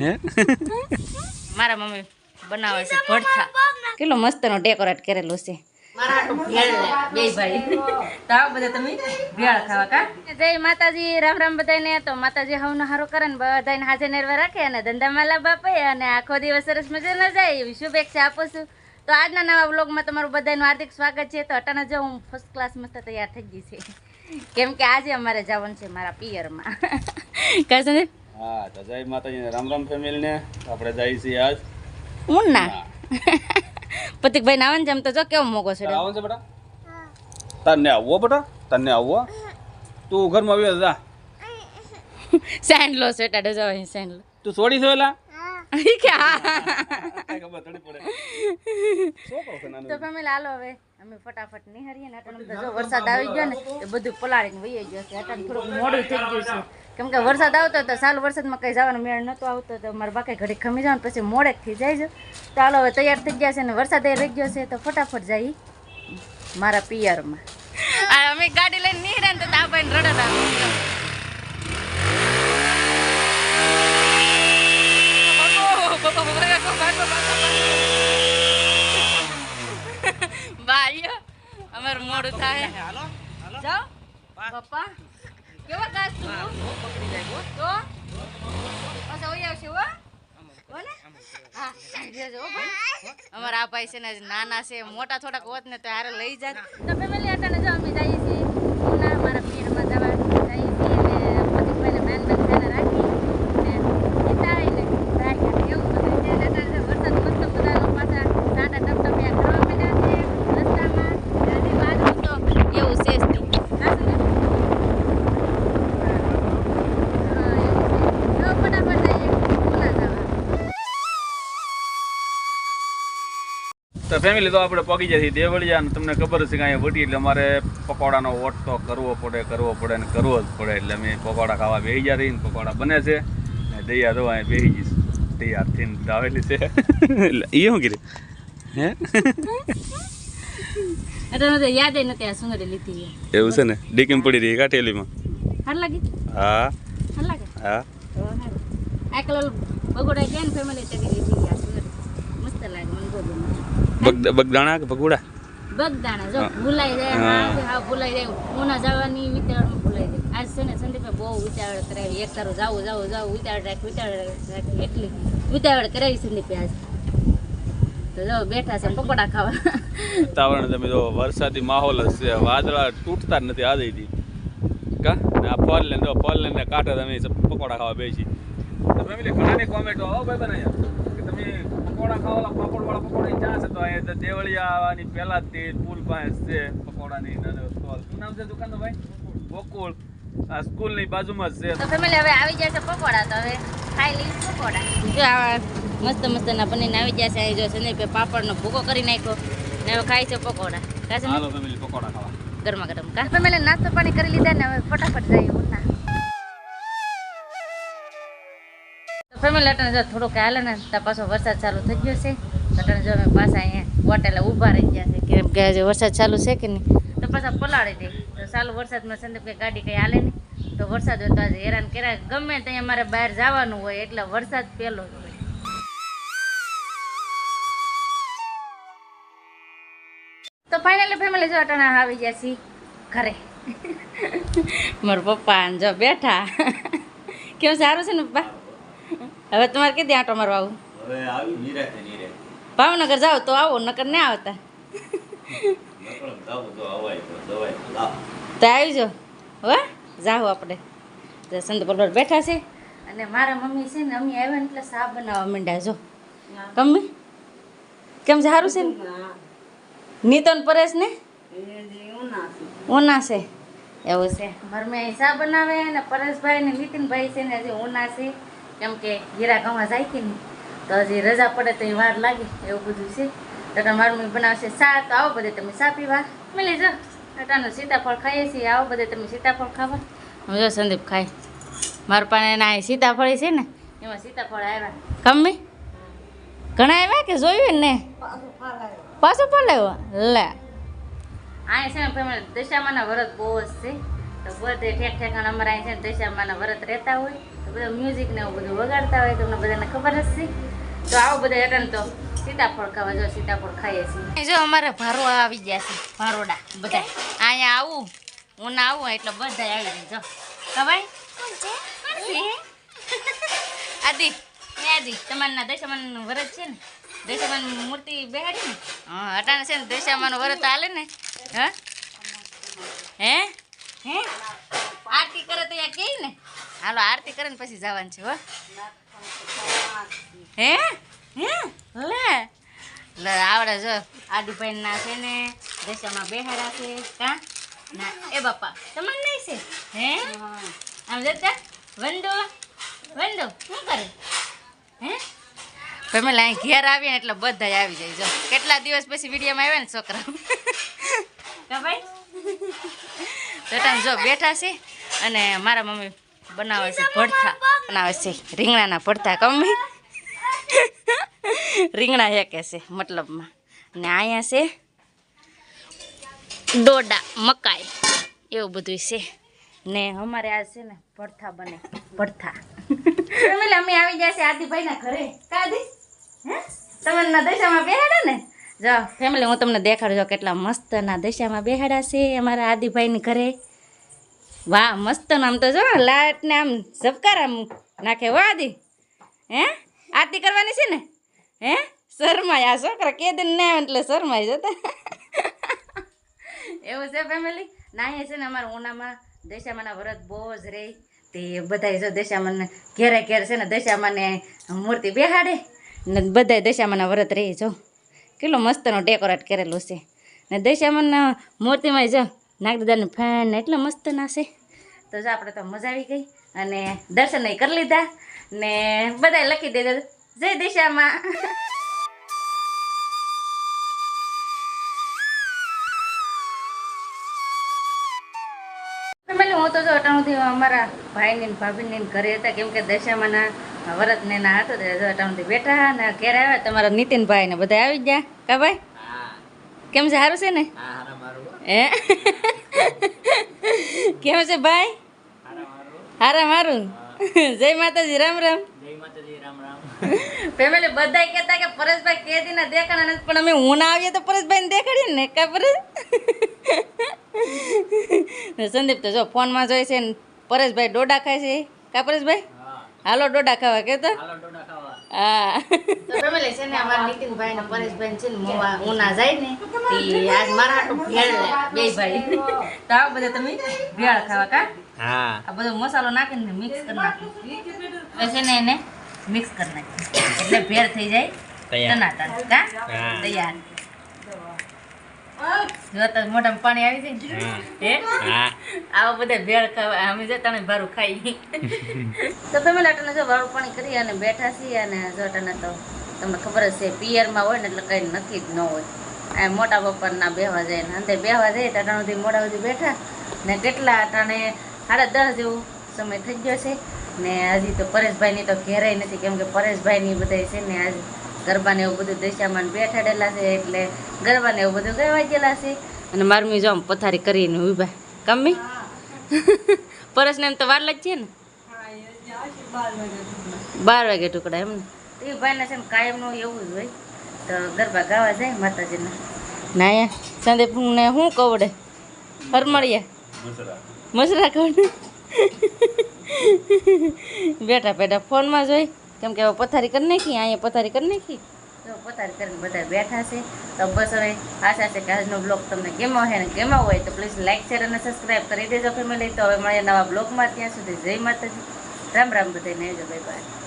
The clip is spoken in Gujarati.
હે? મારા મમ્મી બનાવે છે ભડથા કેટલો મસ્તનો ડેકોરેટ કરેલું છે. બે ભાઈ. તો આવો બધા તમે ભેળ ખાવા કા? જય માતાજી રામ રામ બધાને. તો માતાજી હવનો હારો કરે ને બધાને હાજર નિર્વા રાખે અને ધંધામાં લાભ આપે અને આખો દિવસ સરસ મજા ન જાય. એવી શુભેચ્છા આપું છું. તો આજના નવા વ્લોગમાં તમારું બધાનું હાર્દિક સ્વાગત છે. તો અટાણા જો હું ફર્સ્ટ ક્લાસ મસ્ત તૈયાર થઈ ગઈ છે. કેમ કે આજે અમારે જવાનું છે મારા પિયરમાં. કહે હા તો જય માતાજીને રામ રામ ફેમિલીને આપણે જઈએ છીએ આજ. હું. ના પતિકભાઈ નાવન જેમ તો જો કેવો મોગો છે આવો છે બેટા? તને આવવો બેટા? તને આવવો? તું ઘરમાં આવ્યો જા. સેન્ડલો છે ટાડો સેન્ડલો તું છોડી છો એલા કે હા. ખબર થોડી પડે. શું કહો છો નાનું? તો ફેમિલી હાલો હવે. અમે ફટાફટ નિહારીએ ને અટાણે તો જો વરસાદ આવી ગયો ને એ બધું પલાળીને વહી ગયો છે. અટાણે થોડુંક મોડું થઈ ગયું છે. કેમ કે વરસાદ આવતો તો સાલ વરસાદમાં કંઈ જવાનો મેળ નહોતો આવતો તો મારા બાકી ઘડી ખમી જવાનું પછી મોડેક થઈ જાય છે. તો હાલો હવે તૈયાર થઈ ગયા છે ને વરસાદ એ રહી ગયો છે તો ફટાફટ જાય મારા પિયરમાં. અમે ગાડી લઈને નીકળ્યા ને તો આ ભાઈ રડત. ભાઈઓ મોડું થાય. જાઓ. પપ્પા કેવા ગાસ તું? તો પાછા ઓય આવશે હો. અમારા આ ભાઈ છે ને નાના છે મોટા થોડાક હોત ને તો હારે લઈ તો ફેમિલી અટાણે જો તો ફેમિલી તો આપણે પગી જાય છીએ દેવળિયા તમને ખબર છે કે અહીંયા વટી એટલે અમારે પકોડાનો ઓટ તો કરવો પડે કરવો પડે ને કરવો જ પડે. એટલે અમે પકોડા ખાવા બેસી ગયા રહીને પકોડા બને છે. ને દૈયા તો અહીંયા બેસી જઈશ. તૈયાર થઈને આવેલી છે. એ શું કીધું હે? યાદ નથી આ સુંદરી લીધી એવું છે ને? ડીકીમ પડી રહી કાઠેલીમાં હાર લાગી? હા. હાર લાગે? હા. આ બગોડા ગયા ફેમિલી લીધી આ સુંદરી મસ્ત લાગે મને બહુ ગમે બગ બગદાણા કે ભગુડા? બગદાણા જો. ભૂલાઈ જાય હા. ભૂલાઈ જાય. ઉના જવાની વિચારમાં ભૂલાઈ જાય. આજ છે ને સંદીપે બહુ વિચાર કરાવી. એક તારું જાવું જાવું જાવું વિચાર રાખ રાખ એટલી. વિચાર કરાવી સંદીપે આજ. તો જો બેઠા છે પકોડા ખાવા. વાતાવરણ તમે જો વરસાદી માહોલ હશે છે. વાદળા તૂટતા જ નથી આદઈથી કા? ને આ ફળ લઈને જો ફળ લઈને કાંઠે તમે પકોડા ખાવા બેસી. તમે ઘણાની કોમેન્ટો આવો ભાઈ બનાવ્યા કે તમે પકોડા ખાવાલા પાપડવાળા પકોડા ચા છે? તો અહીંયા દેવળી દેવળિયા આવવાની પહેલા જ તે પુલ પાસે છે પકોડાની. નાનો સ્ટોલ શું નામ છે દુકાનનું ભાઈ? ગોકુળ. આ સ્કૂલની બાજુમાં જ છે. તો ફેમિલી હવે આવી જશે છે પકોડા તો હવે ખાઈ લઈ પકોડા. જો આવા મસ્ત મસ્તના બનીને આવી જાય છે અહીં જો સંદીપે પાપડનો ભૂકો કરી નાખ્યો ને હવે ખાય છે પકોડા. હાલો ફેમિલી પકોડા ખાવા. ગરમા ગરમ કા? ફેમિલી નાસ્તો પાણી કરી લીધા ને હવે ફટાફટ જઈએ ઉના. ફેમિલી અટાણે જો થોડુંક હાલે ને, ત્યાં પાછો વરસાદ ચાલુ થઈ ગયો છે. અટાણે જો અમે પાછા અહીંયા હોટેલે ઊભા રહી ગયા છે. કેમ કે આજે વરસાદ ચાલુ છે કે નહીં, તો પાછા પલાળી દે. તો ચાલુ વરસાદમાં સંદીપ કે ગાડી કંઈ હાલે નહીં. તો વરસાદ હોય તો આજે હેરાન કર્યા. ગમે ત્યાં અમારે બહાર જવાનું હોય, એટલે વરસાદ પહેલો હોય. તો ફાઇનલી ફેમિલી જો અટાણા આવી ગયા છીએ ઘરે. મારા પપ્પા જો બેઠા. કેવું સારું છે ને પપ્પા? હવે તમારે કે આંટો મારવા આવું? હવે આવી નિરાતે નિરાતે. ભાવનગર જાઓ તો આવો નકર ના આવતા. જાવ તો અવાય તો દવાય તો લાવ તો આવી જાઓ આપણે. તો સંત પલવર બેઠા છે. અને મારા મમ્મી છે ને અમે આવ્યા ને એટલે સા બનાવવા માંડ્યા જો. મમ્મી કેમ સારું છે ને? નીતન પરેશ ને? ઉના છે. એવું છે. મરમે મેં અહીં સા બનાવે ને પરેશભાઈ ને નીતિનભાઈ છે ને હજી ઉના છે. કેમ કે ગીરા ગામમાં જાય કે નહીં તો હજી રજા પડે તો એ વાર લાગે એવું બધું છે. તો મારું મમ્મી બનાવશે સા તો આવો બધે તમે સા પીવા. મળી જો અટાનું સીતાફળ ખાઈએ છીએ આવો બધે તમે સીતાફળ ખાવા. હું જો સંદીપ ખાય. મારા પાસે એના સીતાફળી છે ને એમાં સીતાફળ આવ્યા કમ્મી ઘણા આવ્યા કે જોયું ને પાછું પલાવ્યો લે. આ છે ને દશામાના વ્રત બહુ જ છે. તો બધે ઠેક ઠેકાણ અમારા અહીં છે ને દશામાના વ્રત રહેતા હોય તો બધા મ્યુઝિક ને એવું બધું વગાડતા હોય તમને બધાને ખબર જ છે. તો આવો બધા હેઠળ તો સીતાફળ ખાવા જો સીતાફળ ખાઈએ છીએ. જો અમારે ભારો આવી ગયા છે ભારોડા બધા અહીંયા આવું હું ના આવું એટલે બધા આવી જાય જો. ખબર આદિ આદિ તમારના દશામાનું વ્રત છે ને? દશામાન મૂર્તિ બેહાડી ને? હા અટાણે છે ને દશામાનું વ્રત હાલે ને? હે? હે? આરતી કરે તો યા કે ને. હાલો, આરતી કરે ને પછી જવાનું છે, હો. હે? હે? લે. લે, આવડે જો. આદિભાઈ ના છે ને, દશામાં બેહાડા છે કા ના, એ બાપા તમને નહીં છે? હે? આમ જતા વંદો વંદો, શું કરે? હે? ફેમિલી લાઈ ઘેર આવીએ એટલે બધા આવી જાય, જો. કેટલા દિવસ પછી વિડીયોમાં આવ્યા ને છોકરા ભાઈ? તો જો બેઠા છે અને મારા મમ્મી બનાવે છે ભડથા બનાવે છે રીંગણાના ભડથા કમી રીંગણા હેકે છે મતલબમાં. ને અહીંયા છે ડોડા મકાઈ એવું બધું છે. ને અમારે આ છે ને ભડથા બને ભડથા અમે આવી ગયા છે આદિભાઈના ઘરે. કાદી હે? તમે દશામાં બેહાડા ને? જો ફેમિલી હું તમને દેખાડું જો કેટલા મસ્તના દશામાં બેહાડા છે અમારા આદિભાઈની ઘરે. વાહ મસ્ત આમ તો જો, લાટને આમ ઝબકાર આમ નાખે. વાહ, આદિ. હે? આરતી કરવાની છે ને? હે? શરમાય આ છોકરા કે દિન ના એટલે શરમાય જતા. એવું છે ફેમિલી ના છે ને અમારા ઉનામાં દશામાના વ્રત બહુ જ રહે તે બધા જો દશામાને ઘેરે ઘેર છે ને દશામાને મૂર્તિ બેહાડે ને બધા દશામાના વ્રત રહે જો. કેટલો મસ્તનો ડેકોરેટ કરેલો છે. ને દશામાના મૂર્તિમાં જો નાગદાદાની ફેન એટલો મસ્ત ના છે. તો જો આપણે તો મજા આવી ગઈ અને દર્શન કરી લીધા. ને બધા લખી દેજો જય દિશામાં. હું તો જો અટાણુંથી અમારા ભાઈની ભાભીની ઘરે હતા. કેમ કે દશામાના વરત ને ના હતો તો બેઠા અને ઘેર આવ્યા તમારા નીતિનભાઈ ને બધા આવી ગયા. કા ભાઈ? કેમ છે સારું છે ને? હે કેમ છે ભાઈ? હારા મારું જય માતાજી રામ રામ. ફેમિલી બધા કહેતા કે પરેશભાઈ કેદી દીના દેખાણા નથી પણ અમે હું ના આવીએ તો પરેશભાઈને દેખાડીએ ને કા પરેશ? ને સંદીપ તો જો ફોનમાં જોઈ છે ને પરેશભાઈ ડોડા ખાય છે. કા પરેશભાઈ? હાલો ડોડા ખાવા કે હા. છે ને અમારા નીતિનભાઈ ને પરેશભાઈ છે ને મોવા ઉના જાય ને ઈ આજ મારા હાટું ભેળ બે ભાઈ. તો આ બધા તમે ભેળ ખાવા કા? હા. આ બધો મસાલો નાખીને મિક્સ કરી નાખું છે ને એને મિક્સ કરી નાખીએ. એટલે ભેળ થઈ જાય તૈયાર. કા? હા. તૈયાર. જો તો મોઢામાં પાણી આવી જાય હે? આવા બધા ભેળ ખાવા. અમે જો તમે ભારું ખાઈ. તો તમે લાટને જો વાળું પાણી કરી અને બેઠા છીએ અને જો તને તો તમને ખબર જ છે પિયરમાં હોય ને એટલે કંઈ નથી જ ન હોય. આ મોટા બપોરના બેહવા જાય ને અંતે બેહવા જાય ટાટાણુંથી મોડા સુધી બેઠા. ને કેટલા અટાણે સાડા દસ જેવું સમય થઈ ગયો છે. ને હજી તો પરેશભાઈની તો ઘેરાય નથી કેમ કે પરેશભાઈની બધા છે ને આજ ગરબાને એવું બધું દશામાં બેઠાડેલા છે એટલે ગરબાને એવું બધું ગાવા ગયેલા છે. અને મારમી જો આમ પથારી કરીને ઊભા કમ્મી? પરસને એમ તો વાર લાગી ને? બાર વાગે ટુકડા એમ ને. એ ભાઈને છે ને કાયમનું એવું જ હોય. તો ગરબા ગાવા જાય માતાજીના. ના સંદીપ ને શું કવડે? હરમળિયા? મસરા. કવડે? બેઠા બેઠા ફોનમાં જોઈ કેમ કે હવે પથારી કરી નાખી, અહીંયા પથારી કરી નાખી. તો પથારી કરીને બધા બેઠા છે. તો બસ હવે આશા છે કે આજનો બ્લોગ તમને ગેમો હોય ને ગેમો હોય તો પ્લીઝ લાઇક શેર અને સબસ્ક્રાઈબ કરી દેજો ફેમિલી તો હવે મળીએ નવા બ્લોગમાં. ત્યાં સુધી જય માતાજી. રામ રામ બધાને જો બાય બાય